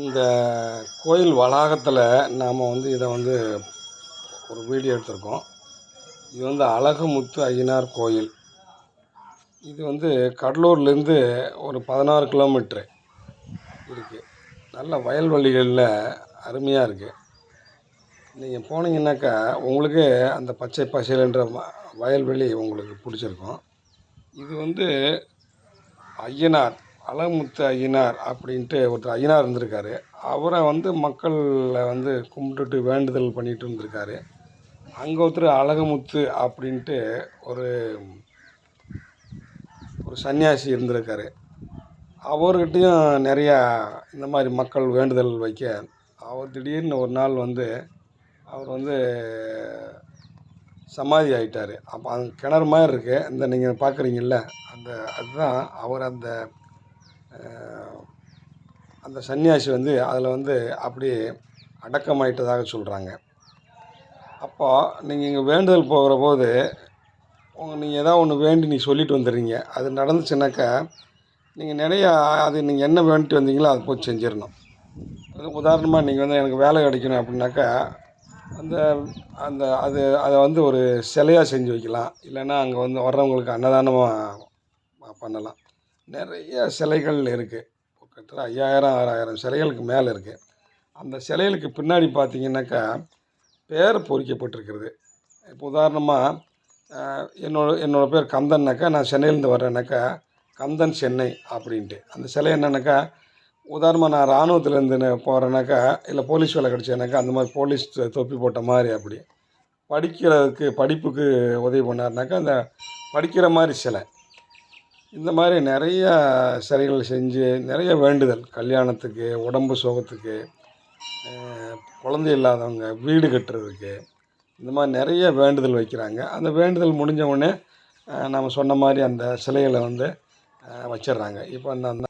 இந்த கோயில் வளாகத்தில் நாம் வந்து இதை வந்து ஒரு வீடியோ எடுத்திருக்கோம். இது வந்து அழகுமுத்து ஐயனார் கோயில். இது வந்து கடலூர்லேருந்து ஒரு பதினாறு கிலோமீட்ரு இருக்குது நல்ல வயல்வெளிகளில் அருமையாக இருக்குது நீங்கள் போனீங்கன்னாக்கா உங்களுக்கு அந்த பச்சை பசேலுன்ற வயல்வெளி உங்களுக்கு பிடிச்சிருக்கும். இது வந்து ஐயனார் அழகுமுத்து ஐயனார் அப்படின்ட்டு ஒருத்தர் ஐயனார் இருந்திருக்காரு. அவரை வந்து மக்களில் வந்து கும்பிட்டுட்டு வேண்டுதல் பண்ணிட்டு இருந்திருக்காரு. அங்கே ஒருத்தர் அழகுமுத்து அப்படின்ட்டு ஒரு ஒரு சன்னியாசி இருந்திருக்காரு. அவர்கிட்டையும் நிறையா இந்த மாதிரி மக்கள் வேண்டுதல் வைக்க அவர் திடீர்னு ஒரு நாள் வந்து அவர் வந்து சமாதி ஆகிட்டார் அப்போ அந்த கிணறு மாதிரி இருக்குது இந்த நீங்கள் பார்க்குறீங்கல்ல அந்த அதுதான் அவர் அந்த அந்த சன்னியாசி வந்து அதில் வந்து அப்படியே அடக்கமாயிட்டதாக சொல்கிறாங்க. அப்போ நீங்கள் இங்கே வேண்டுதல் போகிற போது நீங்கள் எதாவது ஒன்று வேண்டி நீ சொல்லிட்டு வந்துடுறீங்க. அது நடந்துச்சுனாக்கா நீங்கள் நிறையா அது நீங்கள் என்ன வேண்டிட்டு வந்தீங்களோ அதை போய் செஞ்சிடணும். உதாரணமாக நீங்கள் வந்து எனக்கு வேலை கிடைக்கணும் அப்படின்னாக்கா அந்த அந்த அது அதை வந்து ஒரு சிலையாக செஞ்சு வைக்கலாம். இல்லைன்னா அங்கே வந்து வர்றவங்களுக்கு அன்னதானமாக பண்ணலாம். நிறைய சிலைகள் இருக்குது கிட்டத்தட்ட ஐயாயிரம் ஆறாயிரம் சிலைகளுக்கு மேலே இருக்குது அந்த சிலைகளுக்கு பின்னாடி பார்த்தீங்கன்னாக்கா பேர் பொறிக்கப்பட்டிருக்கிறது. இப்போ உதாரணமாக என்னோட என்னோடய பேர் கந்தன்னாக்கா நான் சென்னையிலேருந்து வர்றேன்னாக்கா கந்தன் சென்னை அப்படின்ட்டு. அந்த சிலை என்னன்னாக்கா உதாரணமாக நான் இராணுவத்துலேருந்து போகிறேனாக்கா இல்லை போலீஸ் வேலை கிடச்சேனாக்கா அந்த மாதிரி போலீஸ் தொப்பி போட்ட மாதிரி அப்படி. படிக்கிறதுக்கு படிப்புக்கு உதவி பண்ணாருனாக்கா அந்த படிக்கிற மாதிரி சிலை. இந்த மாதிரி நிறைய சிலைகள் செஞ்சு நிறைய வேண்டுதல். கல்யாணத்துக்கு உடம்பு சுகத்துக்கு குழந்தை இல்லாதவங்க வீடு கட்டுறதுக்கு இந்த மாதிரி நிறைய வேண்டுதல் வைக்கிறாங்க. அந்த வேண்டுதல் முடிஞ்ச உடனே நம்ம சொன்ன மாதிரி அந்த சிலைகளை வந்து வச்சிடுறாங்க. இப்போ அந்த அந்த